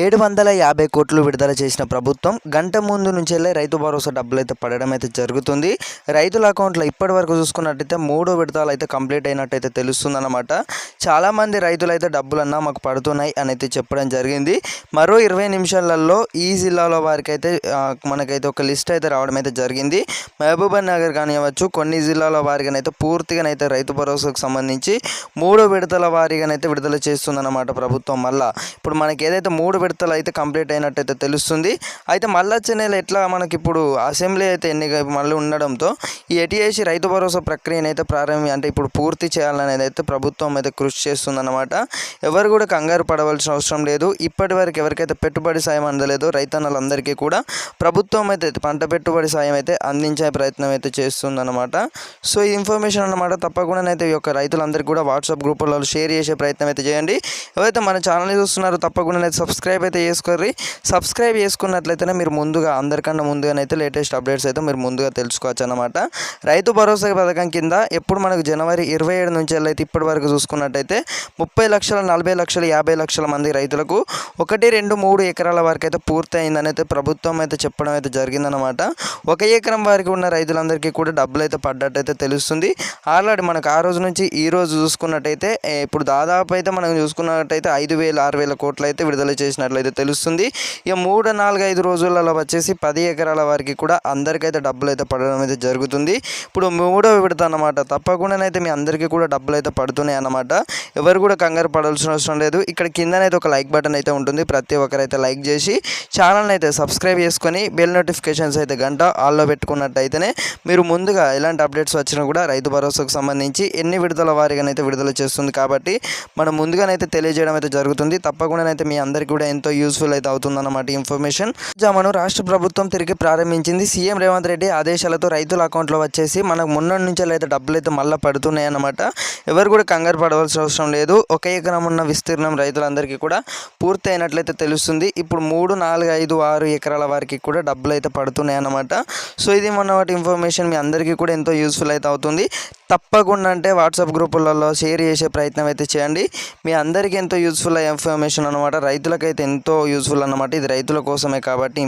ఏడు వందల యాభై కోట్లు విడుదల చేసిన ప్రభుత్వం గంట ముందు నుంచెల్లే రైతు భరోసా డబ్బులు అయితే పడడం అయితే జరుగుతుంది. రైతుల అకౌంట్లో ఇప్పటి వరకు చూసుకున్నట్టయితే మూడో విడతలు అయితే కంప్లీట్ అయినట్టయితే తెలుస్తుందన్నమాట. చాలామంది రైతులు అయితే డబ్బులన్నా మాకు పడుతున్నాయి అని అయితే చెప్పడం జరిగింది. మరో ఇరవై నిమిషాలలో ఈ జిల్లాలో వారికి అయితే మనకైతే ఒక లిస్ట్ అయితే రావడం అయితే జరిగింది. మహబూబా నగర్ కానివ్వచ్చు కొన్ని జిల్లాల వారిగానైతే పూర్తిగానైతే రైతు భరోసాకు సంబంధించి మూడో విడతల వారిగానైతే విడుదల చేస్తుందన్నమాట ప్రభుత్వం మళ్ళా. ఇప్పుడు మనకి ఏదైతే మూడు విడతలు అయితే కంప్లీట్ అయినట్టయితే తెలుస్తుంది. అయితే మళ్ళీ వచ్చే నెల ఎట్లా మనకి ఇప్పుడు అసెంబ్లీ అయితే ఎన్నిక మళ్ళీ ఉండడంతో ఈ ఎటిఏసీ రైతు భరోసా ప్రక్రియను అయితే ప్రారంభి అంటే ఇప్పుడు పూర్తి చేయాలనేది అయితే ప్రభుత్వం అయితే కృషి చేస్తుందన్నమాట. ఎవరు కూడా కంగారు పడవలసిన అవసరం లేదు. ఇప్పటి వరకు ఎవరికైతే పెట్టుబడి సాయం అందలేదో రైతన్నలందరికీ కూడా ప్రభుత్వం అయితే పంట పెట్టుబడి సాయం అయితే అందించే ప్రయత్నం అయితే చేస్తుందన్నమాట. సో ఈ ఇన్ఫర్మేషన్ అన్నమాట. తప్పకుండా అయితే ఈ యొక్క రైతులందరికీ కూడా వాట్సాప్ గ్రూపులలో షేర్ చేసే ప్రయత్నం అయితే చేయండి. ఎవరైతే మన ఛానల్ని చూస్తున్నారో తప్పకుండా అయితే సబ్స్క్రైబ్ అయితే చేసుకోర్రి. సబ్స్క్రైబ్ చేసుకున్నట్లయితేనే మీరు ముందుగా అందరికన్నా ముందుగానైతే లేటెస్ట్ అప్డేట్స్ అయితే మీరు ముందుగా తెలుసుకోవచ్చు అనమాట రైతు భరోసా పథకం కింద ఎప్పుడు మనకు జనవరి ఇరవై ఏడు నుంచి అయితే ఇప్పటి వరకు చూసుకున్నట్టయితే ముప్పై లక్షల నలభై లక్షల యాభై లక్షల మంది రైతులకు ఒకటి రెండు మూడు ఎకరాల వరకు అయితే పూర్తి అయిందని అయితే ప్రభుత్వం అయితే చెప్పడం అయితే జరిగిందనమాట ఒక ఎకరం వారికి ఉన్న రైతులందరికీ కూడా డబ్బులు అయితే పడ్డట్టయితే తెలుస్తుంది. ఆల్రెడీ మనకు ఆ రోజు నుంచి ఈ రోజు చూసుకున్నట్టయితే ఇప్పుడు దాదాపు అయితే మనం చూసుకున్నట్టయితే ఐదు వేల ఆరు వేల కోట్లు అయితే విడుదల చూసినట్లయితే తెలుస్తుంది. ఇక మూడు నాలుగు ఐదు రోజులలో వచ్చేసి పది ఎకరాల వారికి కూడా అందరికైతే డబ్బులు అయితే పడడం అయితే జరుగుతుంది. ఇప్పుడు మూడో విడత అన్నమాట. తప్పకుండానైతే మీ అందరికీ కూడా డబ్బులు అయితే పడుతున్నాయి అన్నమాట. ఎవరు కూడా కంగారు పడాల్సిన అవసరం లేదు. ఇక్కడ కిందనైతే ఒక లైక్ బటన్ అయితే ఉంటుంది. ప్రతి ఒక్కరైతే లైక్ చేసి ఛానల్ని అయితే సబ్స్క్రైబ్ చేసుకొని బెల్ నోటిఫికేషన్స్ అయితే గంట ఆల్లో పెట్టుకున్నట్టయితేనే మీరు ముందుగా ఎలాంటి అప్డేట్స్ వచ్చినా కూడా రైతు భరోసాకు సంబంధించి ఎన్ని విడుదల వారిగానైతే విడుదల చేస్తుంది కాబట్టి మనం ముందుగానైతే తెలియజేయడం అయితే జరుగుతుంది. తప్పకుండానైతే మీ అందరికీ కూడా ఎంతో యూస్ఫుల్ అయితే అవుతుందన్నమాట ఇన్ఫర్మేషన్ జమను రాష్ట్ర ప్రభుత్వం తిరిగి ప్రారంభించింది. సీఎం రేవంత్ రెడ్డి ఆదేశాలతో రైతుల అకౌంట్లో వచ్చేసి మనకు మొన్నటి నుంచి అయితే డబ్బులు అయితే మళ్ళీ పడుతున్నాయి అన్నమాట. ఎవరు కూడా కంగారు పడవలసిన అవసరం లేదు. ఒక ఎకరం ఉన్న విస్తీర్ణం రైతులందరికీ కూడా పూర్తి అయినట్లయితే తెలుస్తుంది. ఇప్పుడు మూడు నాలుగు ఐదు ఆరు ఎకరాల వారికి కూడా డబ్బులు అయితే పడుతున్నాయి అన్నమాట. సో ఇది మొన్న వాటి ఇన్ఫర్మేషన్ మీ అందరికీ కూడా ఎంతో యూస్ఫుల్ అయితే అవుతుంది. తప్పకుండా అంటే వాట్సాప్ గ్రూపులలో షేర్ చేసే ప్రయత్నం అయితే చేయండి. మీ అందరికీ ఎంతో యూస్ఫుల్ ఇన్ఫర్మేషన్ అనమాట రైతులకైతే ఎంతో యూస్ఫుల్ అన్నమాట. ఇది రైతుల కోసమే కాబట్టి